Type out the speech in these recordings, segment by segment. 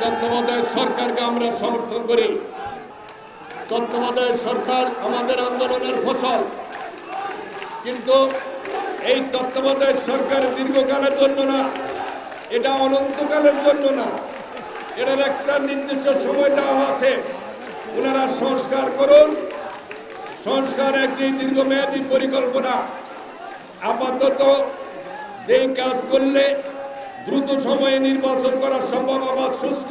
তত্ত্বাবধায়ক সরকারকে আমরা সমর্থন করি। তত্ত্বাবধায়ক সরকার আমাদের আন্দোলনের ফসল। কিন্তু এই তত্ত্বাবধায়ক সরকার দীর্ঘকালের জন্য না, এটা অনন্তকালের জন্য না। এটার একটা নির্দিষ্ট সময় দেওয়া আছে। ওনারা সংস্কার করুন। সংস্কার একটি দীর্ঘমেয়াদী পরিকল্পনা। আপাতত যেই কাজ করলে দ্রুত সময়ে নির্বাচন করা সম্ভব আবার সুস্থ।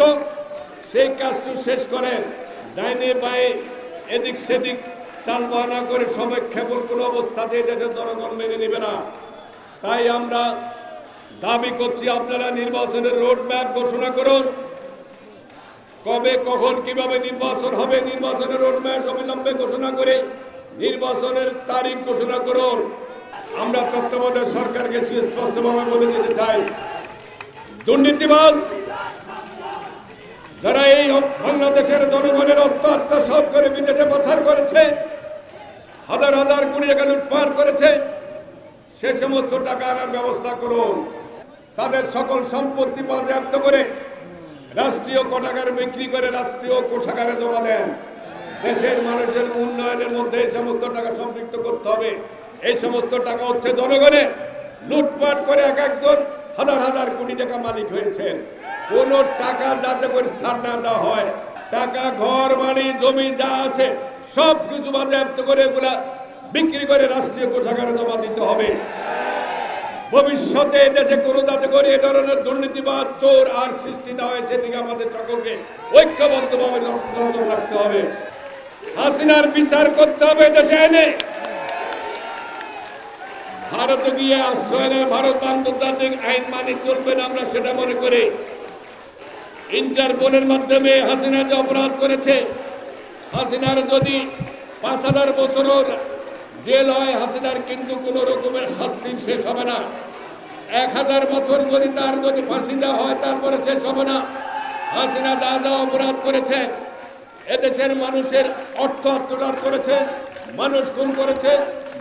সেই কাজটি শেষ করেন। ডাইনে বায়ে এদিক সেদিক টালবাহানা করে সময় ক্ষেপণ কোনো অবস্থাতে দেশের জনগণ মেনে নেবে না। তাই আমরা দাবি করছি, আপনারা নির্বাচনের রোড ম্যাপ ঘোষণা করুন। কবে, কখন, কীভাবে নির্বাচন হবে, নির্বাচনের রোড ম্যাপ অবিলম্বে ঘোষণা করে নির্বাচনের তারিখ ঘোষণা করুন। আমরা তত্ত্বাবধায়ক সরকারকে সুস্পষ্টভাবে বলে দিতে চাই দুর্নীতিবাজ, যারা এই বাংলাদেশের জনগণের অর্থ আত্মসাৎ করে বিদেশে পাচার করেছে, হাজার হাজার কোটি টাকা লুটপাট করেছে, সে সমস্ত টাকা আনার ব্যবস্থা করুন। তাদের সকল সম্পত্তি বাজেয়াপ্ত করে রাষ্ট্রীয় কোটাগারে বিক্রি করে রাষ্ট্রীয় কোষাগারে জমা দেন। দেশের মানুষের উন্নয়নের মধ্যে এই সমস্ত টাকা সম্পৃক্ত করতে হবে। এই সমস্ত টাকা হচ্ছে জনগণের লুটপাট করে এক একজন হাজার হাজার কোটি টাকা মালিক হয়েছেন। কোন টাকা যাতে করে ছাড় না দেওয়া হয়, টাকা, ঘর, বাড়ি, জমি যা আছে, সব কিছু বাজেয়াপ্ত করে এগুলা বিক্রি করে রাষ্ট্রীয় কোষাগারে জমা দিতে হবে। ভবিষ্যতে দেশে কোনো যাতে করে এ ধরনের দুর্নীতিবাদ, চোর, আর সৃষ্টি না হয়, সেদিকে আমাদের সকলকে ঐক্যবদ্ধভাবে নজর রাখতে হবে। হাসিনার বিচার করতে হবে দেশে এনে। ভারতে গিয়ে আশ্রয় নেয় ভারত আন্তর্জাতিক আইন মানি চলবে না আমরা সেটা মনে করি ইন্টারপোলের মাধ্যমে হাসিনা যে অপরাধ করেছে। হাসিনার যদি পাঁচ হাজার বছরের জেল হয়, হাসিনার কিন্তু কোনো রকমের শাস্তি শেষ হবে না। এক হাজার বছর যদি তার যদি ফাঁসি দেওয়া হয়, তারপরে শেষ হবে না। হাসিনা যা যা অপরাধ করেছে, এদেশের মানুষের অর্থ আত্মদান করেছে, মানুষ গুম করেছে,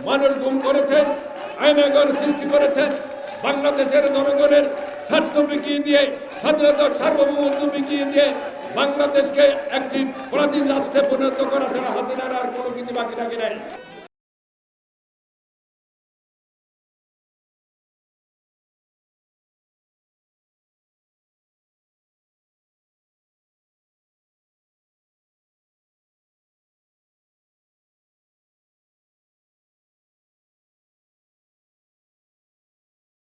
মানুষ গুম করেছেন আইনাগর সৃষ্টি করেছেন বাংলাদেশের জনগণের স্বার্থ বিকিয়ে দিয়ে স্বাধীনতার সার্বভৌমত্ব বিকিয়ে দিয়ে বাংলাদেশকে একটি পরাধীন রাষ্ট্রে পরিণত করা ছাড়া হাসিনার আর কোনো কিছু বাকি রাখি নাই।